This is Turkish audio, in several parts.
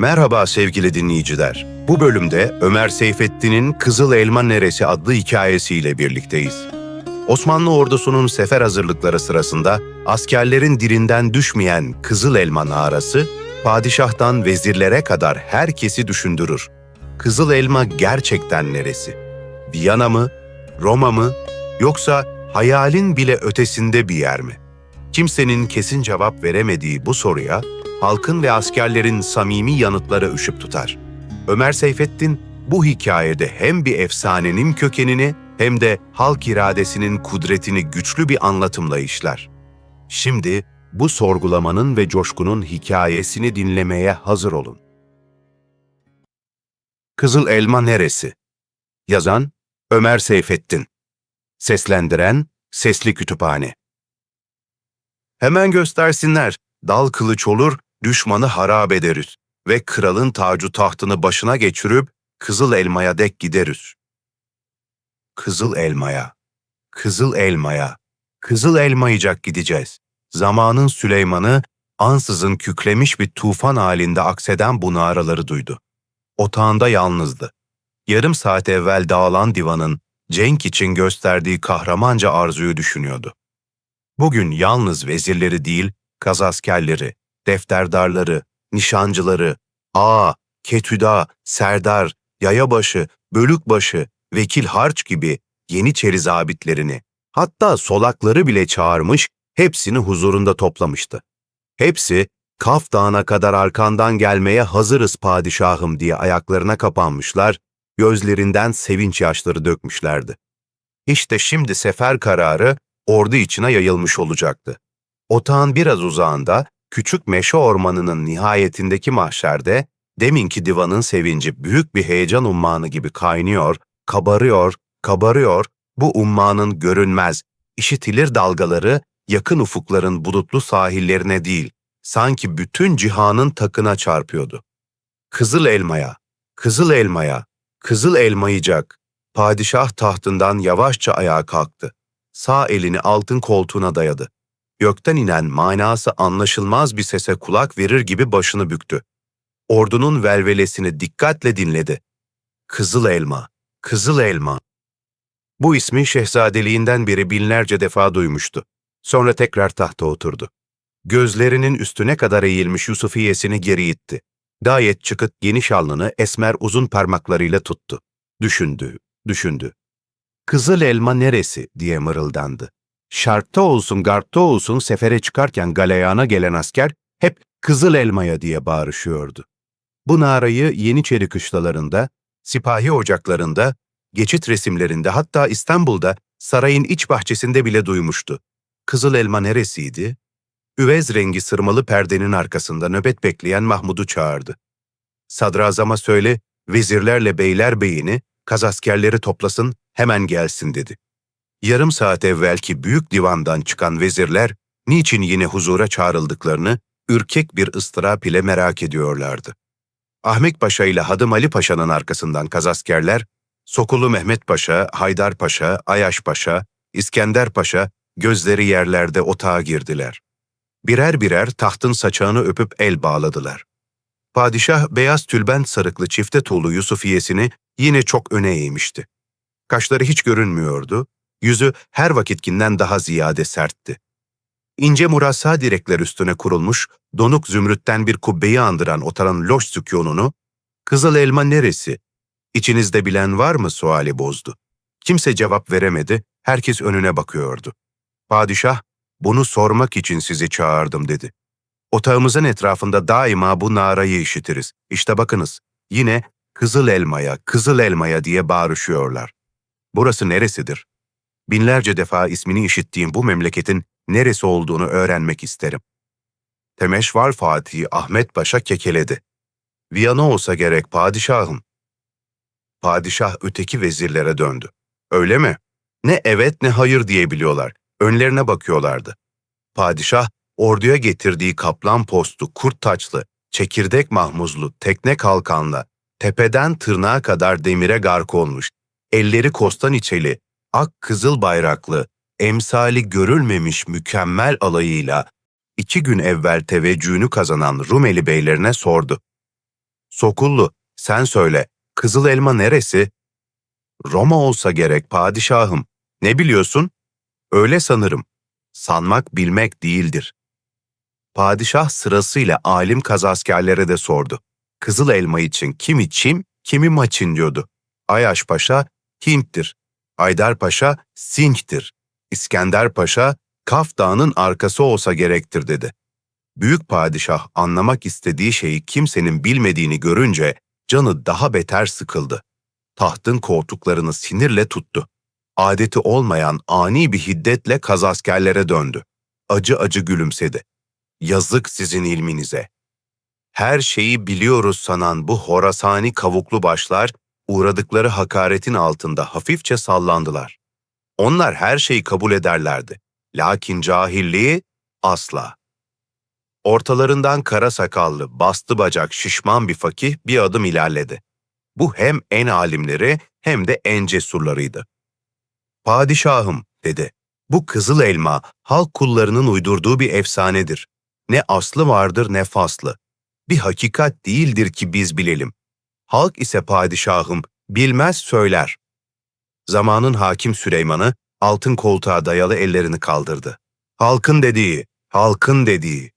Merhaba sevgili dinleyiciler. Bu bölümde Ömer Seyfettin'in Kızıl Elma Neresi adlı hikayesiyle birlikteyiz. Osmanlı ordusunun sefer hazırlıkları sırasında askerlerin dilinden düşmeyen Kızıl Elma narası, padişahtan vezirlere kadar herkesi düşündürür. Kızıl Elma gerçekten neresi? Viyana mı? Roma mı? Yoksa hayalin bile ötesinde bir yer mi? Kimsenin kesin cevap veremediği bu soruya halkın ve askerlerin samimi yanıtları ışık tutar. Ömer Seyfettin bu hikayede hem bir efsanenin kökenini hem de halk iradesinin kudretini güçlü bir anlatımla işler. Şimdi bu sorgulamanın ve coşkunun hikayesini dinlemeye hazır olun. Kızıl Elma Neresi? Yazan Ömer Seyfettin Seslendiren Sesli Kütüphane Hemen göstersinler, dal kılıç olur, düşmanı harap ederiz ve kralın tacu tahtını başına geçirip Kızıl Elma'ya dek gideriz. Kızıl Elma'ya, Kızıl Elma'ya, Kızıl Elmayacak gideceğiz. Zamanın Süleyman'ı ansızın kükremiş bir tufan halinde akseden bu naraları duydu. Otağında yalnızdı. Yarım saat evvel dağılan divanın Cenk için gösterdiği kahramanca arzuyu düşünüyordu. Bugün yalnız vezirleri değil, kazaskerleri, defterdarları, nişancıları, ağa, ketüda, serdar, yayabaşı, bölükbaşı, vekil harç gibi yeniçeri zabitlerini, hatta solakları bile çağırmış, hepsini huzurunda toplamıştı. Hepsi, Kaf Dağı'na kadar arkandan gelmeye hazırız padişahım diye ayaklarına kapanmışlar, gözlerinden sevinç yaşları dökmüşlerdi. İşte şimdi sefer kararı ordu içine yayılmış olacaktı. Otağın biraz uzağında, küçük meşe ormanının nihayetindeki mahşerde, deminki divanın sevinci büyük bir heyecan ummanı gibi kaynıyor, kabarıyor, kabarıyor, bu ummanın görünmez, işitilir dalgaları yakın ufukların bulutlu sahillerine değil, sanki bütün cihanın takına çarpıyordu. Kızıl elmaya, kızıl elmaya, kızıl elmayacak. Padişah tahtından yavaşça ayağa kalktı. Sağ elini altın koltuğuna dayadı. Gökten inen manası anlaşılmaz bir sese kulak verir gibi başını büktü. Ordunun velvelesini dikkatle dinledi. Kızıl elma, kızıl elma. Bu ismi şehzadeliğinden beri binlerce defa duymuştu. Sonra tekrar tahta oturdu. Gözlerinin üstüne kadar eğilmiş Yusufiyesini geri itti. Gayet çıkık geniş alnını esmer uzun parmaklarıyla tuttu. Düşündü, düşündü. Kızıl elma neresi diye mırıldandı. Şarkta olsun, garpta olsun sefere çıkarken galeyana gelen asker hep kızıl elmaya diye bağırışıyordu. Bu narayı Yeniçeri kışlalarında, sipahi ocaklarında, geçit resimlerinde hatta İstanbul'da sarayın iç bahçesinde bile duymuştu. Kızıl elma neresiydi? Üvez rengi sırmalı perdenin arkasında nöbet bekleyen Mahmud'u çağırdı. Sadrazama söyle, vezirlerle beyler beyini, kazaskerleri toplasın, hemen gelsin dedi. Yarım saat evvelki büyük divandan çıkan vezirler, niçin yine huzura çağrıldıklarını ürkek bir ıstırap ile merak ediyorlardı. Ahmet Paşa ile Hadım Ali Paşa'nın arkasından kazaskerler, Sokulu Mehmet Paşa, Haydar Paşa, Ayaş Paşa, İskender Paşa gözleri yerlerde otağa girdiler. Birer birer tahtın saçağını öpüp el bağladılar. Padişah beyaz tülbent sarıklı çifte tuğlu Yusufiyesini yine çok öne eğmişti. Kaşları hiç görünmüyordu, yüzü her vakitkinden daha ziyade sertti. İnce murassa direkler üstüne kurulmuş, donuk zümrütten bir kubbeyi andıran otaran loş sükununu, Kızıl elma neresi? İçinizde bilen var mı suali bozdu. Kimse cevap veremedi, herkes önüne bakıyordu. Padişah, bunu sormak için sizi çağırdım dedi. Otağımızın etrafında daima bu narayı işitiriz. İşte bakınız, yine kızıl elmaya, kızıl elmaya diye bağırışıyorlar. Burası neresidir? Binlerce defa ismini işittiğim bu memleketin neresi olduğunu öğrenmek isterim. Temeşvar Fatih Ahmet Paşa kekeledi. Viyana olsa gerek padişahım. Padişah öteki vezirlere döndü. Öyle mi? Ne evet ne hayır diyebiliyorlar. Önlerine bakıyorlardı. Padişah, orduya getirdiği kaplan postu, kurt taçlı, çekirdek mahmuzlu, tekne kalkanla, tepeden tırnağa kadar demire gark olmuş, elleri kostan içeli, ak kızıl bayraklı, emsali görülmemiş mükemmel alayıyla iki gün evvel teveccühünü kazanan Rumeli beylerine sordu. Sokullu, sen söyle, Kızıl Elma neresi? Roma olsa gerek padişahım. Ne biliyorsun? Öyle sanırım. Sanmak bilmek değildir. Padişah sırasıyla alim kazaskerlere de sordu. Kızıl elma için kimi Çim, kimi Maçin diyordu. Ayaş Paşa Hint'tir. Aydar Paşa Sinh'tir. İskender Paşa Kaf Dağı'nın arkası olsa gerektir dedi. Büyük padişah anlamak istediği şeyi kimsenin bilmediğini görünce canı daha beter sıkıldı. Tahtın koltuklarını sinirle tuttu. Adeti olmayan ani bir hiddetle kazaskerlere döndü. Acı acı gülümsedi. Yazık sizin ilminize. Her şeyi biliyoruz sanan bu Horasani kavuklu başlar uğradıkları hakaretin altında hafifçe sallandılar. Onlar her şeyi kabul ederlerdi. Lakin cahilliği asla. Ortalarından kara sakallı, bastı bacak, şişman bir fakih bir adım ilerledi. Bu hem en alimleri hem de en cesurlarıydı. Padişahım, dedi. Bu kızıl elma, halk kullarının uydurduğu bir efsanedir. Ne aslı vardır ne faslı. Bir hakikat değildir ki biz bilelim. Halk ise padişahım, bilmez söyler. Zamanın hakim Süleyman'ı altın koltuğa dayalı ellerini kaldırdı. Halkın dediği, halkın dediği.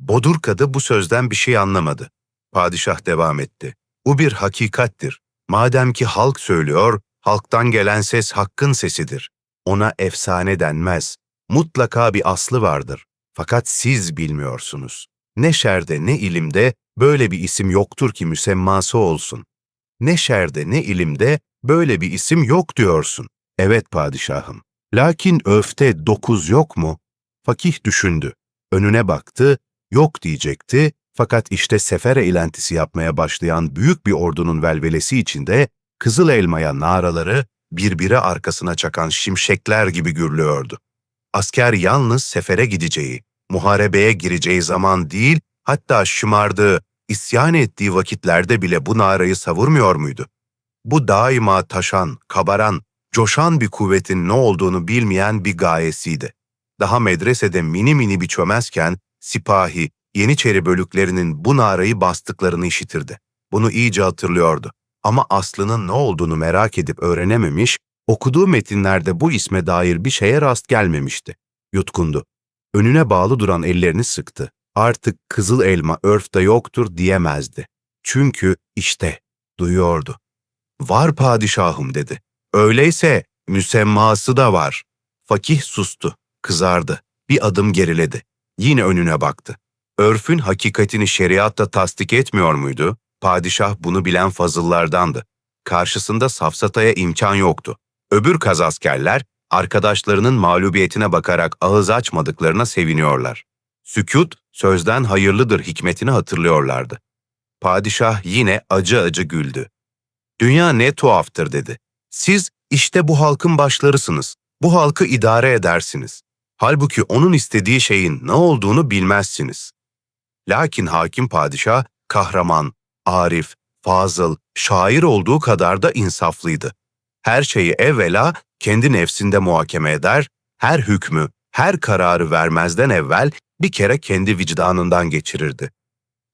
Bodur kadı bu sözden bir şey anlamadı. Padişah devam etti. Bu bir hakikattir. Madem ki halk söylüyor, halktan gelen ses hakkın sesidir. Ona efsane denmez. Mutlaka bir aslı vardır. Fakat siz bilmiyorsunuz. Ne şerde ne ilimde böyle bir isim yoktur ki müsemması olsun. Ne şerde ne ilimde böyle bir isim yok diyorsun. Evet padişahım. Lakin öfte dokuz yok mu? Fakih düşündü. Önüne baktı, yok diyecekti fakat işte sefer eğlentisi yapmaya başlayan büyük bir ordunun velvelesi içinde Kızıl Elma'ya naraları birbiri arkasına çakan şimşekler gibi gürlüyordu. Asker yalnız sefere gideceği, muharebeye gireceği zaman değil, hatta şımardığı, isyan ettiği vakitlerde bile bu narayı savurmuyor muydu? Bu daima taşan, kabaran, coşan bir kuvvetin ne olduğunu bilmeyen bir gayesiydi. Daha medresede mini mini bir çömezken, sipahi, Yeniçeri bölüklerinin bu narayı bastıklarını işitirdi. Bunu iyice hatırlıyordu. Ama aslının ne olduğunu merak edip öğrenememiş, okuduğu metinlerde bu isme dair bir şeye rast gelmemişti. Yutkundu. Önüne bağlı duran ellerini sıktı. Artık kızıl elma örfte yoktur diyemezdi. Çünkü işte duyuyordu. Var padişahım dedi. Öyleyse müsemması da var. Fakih sustu, kızardı. Bir adım geriledi. Yine önüne baktı. Örfün hakikatini şeriatta tasdik etmiyor muydu? Padişah bunu bilen fazıllardandı. Karşısında safsataya imkan yoktu. Öbür kazaskerler arkadaşlarının mağlubiyetine bakarak ağız açmadıklarına seviniyorlar. Sükut, sözden hayırlıdır hikmetini hatırlıyorlardı. Padişah yine acı acı güldü. Dünya ne tuhaftır dedi. Siz işte bu halkın başlarısınız. Bu halkı idare edersiniz. Halbuki onun istediği şeyin ne olduğunu bilmezsiniz. Lakin hakim padişah kahraman, arif, fazıl, şair olduğu kadar da insaflıydı. Her şeyi evvela kendi nefsinde muhakeme eder, her hükmü, her kararı vermezden evvel bir kere kendi vicdanından geçirirdi.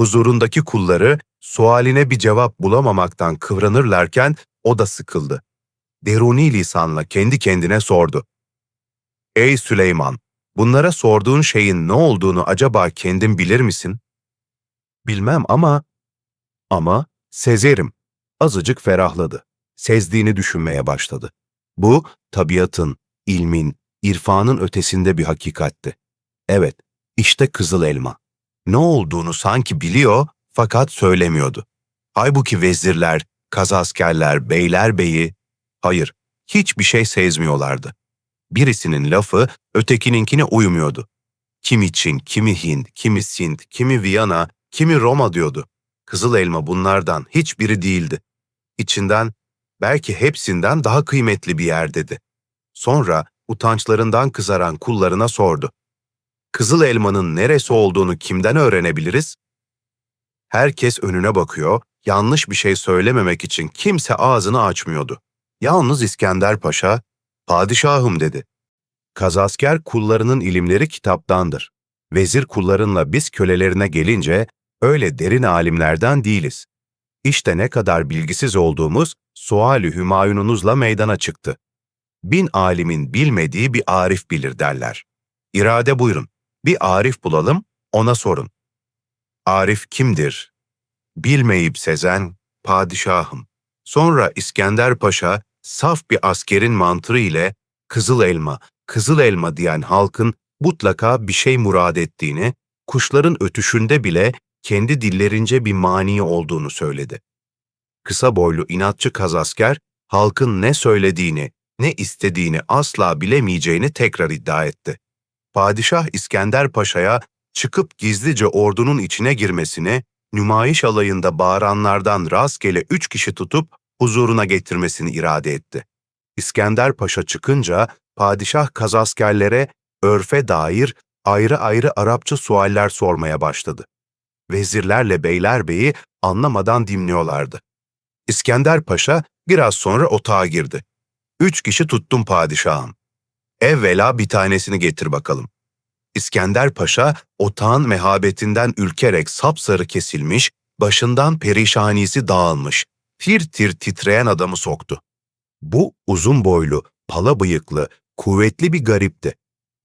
Huzurundaki kulları sualine bir cevap bulamamaktan kıvranırlarken o da sıkıldı. Deruni lisanla kendi kendine sordu. Ey Süleyman, bunlara sorduğun şeyin ne olduğunu acaba kendin bilir misin? Bilmem ama... Ama sezerim. Azıcık ferahladı. Sezdiğini düşünmeye başladı. Bu, tabiatın, ilmin, irfanın ötesinde bir hakikatti. Evet, işte kızıl elma. Ne olduğunu sanki biliyor fakat söylemiyordu. Halbuki vezirler, kazaskerler, beylerbeyi, hayır, hiçbir şey sezmiyorlardı. Birisinin lafı ötekininkine uymuyordu. Kimi Çin, kimi Hind, kimi Sint, kimi Viyana, kimi Roma diyordu. Kızıl elma bunlardan hiçbiri değildi. İçinden belki hepsinden daha kıymetli bir yer dedi. Sonra utançlarından kızaran kullarına sordu. Kızıl elmanın neresi olduğunu kimden öğrenebiliriz? Herkes önüne bakıyor, yanlış bir şey söylememek için kimse ağzını açmıyordu. Yalnız İskender Paşa, padişahım dedi. Kazasker kullarının ilimleri kitaptandır. Vezir kullarınla biz kölelerine gelince öyle derin alimlerden değiliz. İşte ne kadar bilgisiz olduğumuz suali hümayununuzla meydana çıktı. Bin alimin bilmediği bir arif bilir derler. İrade buyurun. Bir arif bulalım, ona sorun. Arif kimdir? Bilmeyip sezen padişahım. Sonra İskender Paşa saf bir askerin mantığı ile kızıl elma, kızıl elma diyen halkın mutlaka bir şey murad ettiğini, kuşların ötüşünde bile kendi dillerince bir mani olduğunu söyledi. Kısa boylu inatçı kazasker, halkın ne söylediğini, ne istediğini asla bilemeyeceğini tekrar iddia etti. Padişah İskender Paşa'ya çıkıp gizlice ordunun içine girmesini, nümayiş alayında bağıranlardan rastgele üç kişi tutup huzuruna getirmesini irade etti. İskender Paşa çıkınca padişah kazaskerlere örfe dair ayrı ayrı Arapça sualler sormaya başladı. Vezirlerle beylerbeyi anlamadan dinliyorlardı. İskender Paşa biraz sonra otağa girdi. Üç kişi tuttum padişahım. Evvela bir tanesini getir bakalım. İskender Paşa otağın mehabetinden ülkerek sapsarı kesilmiş, başından perişanisi dağılmış, tir tir titreyen adamı soktu. Bu uzun boylu, pala bıyıklı, kuvvetli bir garipti.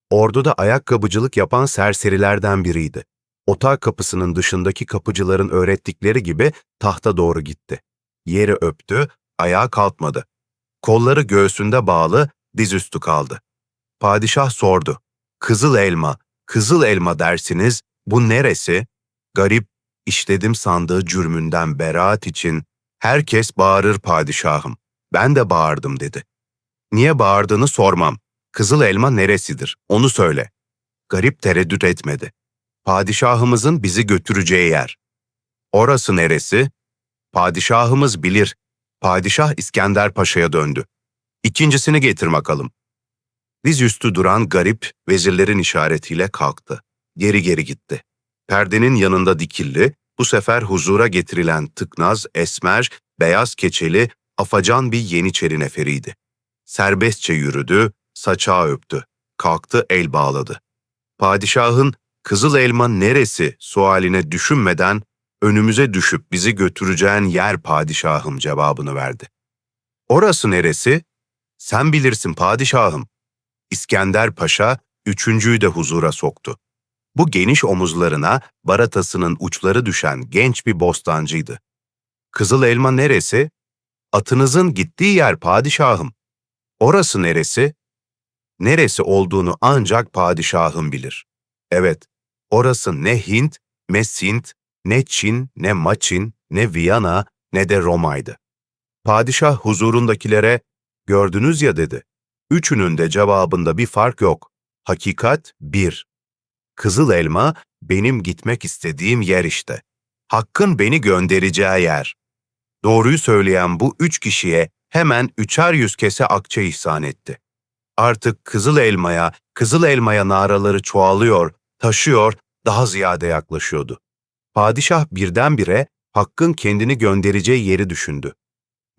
Orduda ayakkabıcılık yapan serserilerden biriydi. Otağı kapısının dışındaki kapıcıların öğrettikleri gibi tahta doğru gitti. Yeri öptü, ayağa kalkmadı. Kolları göğsünde bağlı, dizüstü kaldı. Padişah sordu. Kızıl elma, kızıl elma dersiniz, bu neresi? Garip, işledim sandığı cürmünden beraat için, herkes bağırır padişahım. Ben de bağırdım dedi. Niye bağırdığını sormam. Kızıl elma neresidir, onu söyle. Garip tereddüt etmedi. Padişahımızın bizi götüreceği yer. Orası neresi? Padişahımız bilir. Padişah İskender Paşa'ya döndü. İkincisini getir bakalım. Dizüstü duran garip vezirlerin işaretiyle kalktı. Geri geri gitti. Perdenin yanında dikilli, bu sefer huzura getirilen tıknaz, esmer, beyaz keçeli, afacan bir yeniçeri neferiydi. Serbestçe yürüdü, saçağı öptü. Kalktı el bağladı. Padişahın kızıl elma neresi sualine düşünmeden önümüze düşüp bizi götüreceğin yer padişahım cevabını verdi. Orası neresi? Sen bilirsin padişahım. İskender Paşa üçüncüyü de huzura soktu. Bu geniş omuzlarına baratasının uçları düşen genç bir bostancıydı. Kızıl elma neresi? Atınızın gittiği yer padişahım. Orası neresi? Neresi olduğunu ancak padişahım bilir. Evet, orası ne Hint, ne Sint, ne Çin, ne Maçin, ne Viyana, ne de Roma'ydı. Padişah huzurundakilere, gördünüz ya dedi. Üçünün de cevabında bir fark yok. Hakikat bir. Kızıl elma benim gitmek istediğim yer işte. Hakkın beni göndereceği yer. Doğruyu söyleyen bu üç kişiye hemen üçer yüz kese akçe ihsan etti. Artık kızıl elmaya, kızıl elmaya naraları çoğalıyor, taşıyor, daha ziyade yaklaşıyordu. Padişah birdenbire Hakk'ın kendini göndereceği yeri düşündü.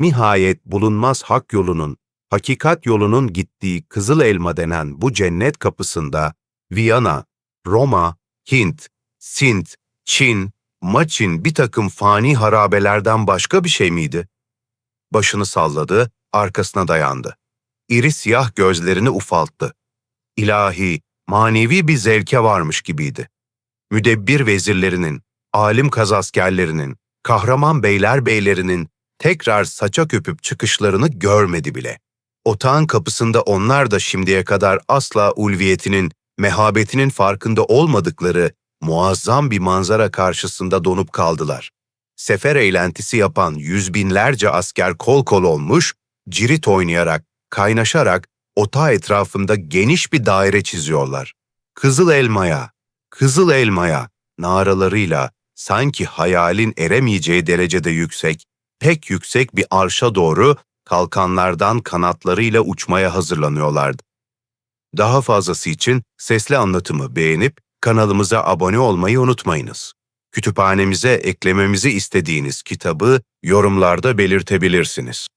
Nihayet bulunmaz hak yolunun, hakikat yolunun gittiği Kızıl Elma denen bu cennet kapısında Viyana, Roma, Hint, Sint, Çin, Maçin bir takım fani harabelerden başka bir şey miydi? Başını salladı, arkasına dayandı. İri siyah gözlerini ufalttı. İlahi, manevi bir zevke varmış gibiydi. Müdebbir vezirlerinin, alim kazaskerlerinin, kahraman beyler beylerinin tekrar saça köpüp çıkışlarını görmedi bile. Otağın kapısında onlar da şimdiye kadar asla ulviyetinin, mehabetinin farkında olmadıkları muazzam bir manzara karşısında donup kaldılar. Sefer eğlentisi yapan yüz binlerce asker kol kol olmuş, cirit oynayarak, kaynaşarak otağı etrafında geniş bir daire çiziyorlar. Kızıl elmaya, kızıl elmaya naralarıyla sanki hayalin eremeyeceği derecede yüksek, pek yüksek bir arşa doğru kalkanlardan kanatlarıyla uçmaya hazırlanıyorlardı. Daha fazlası için sesli anlatımı beğenip kanalımıza abone olmayı unutmayınız. Kütüphanemize eklememizi istediğiniz kitabı yorumlarda belirtebilirsiniz.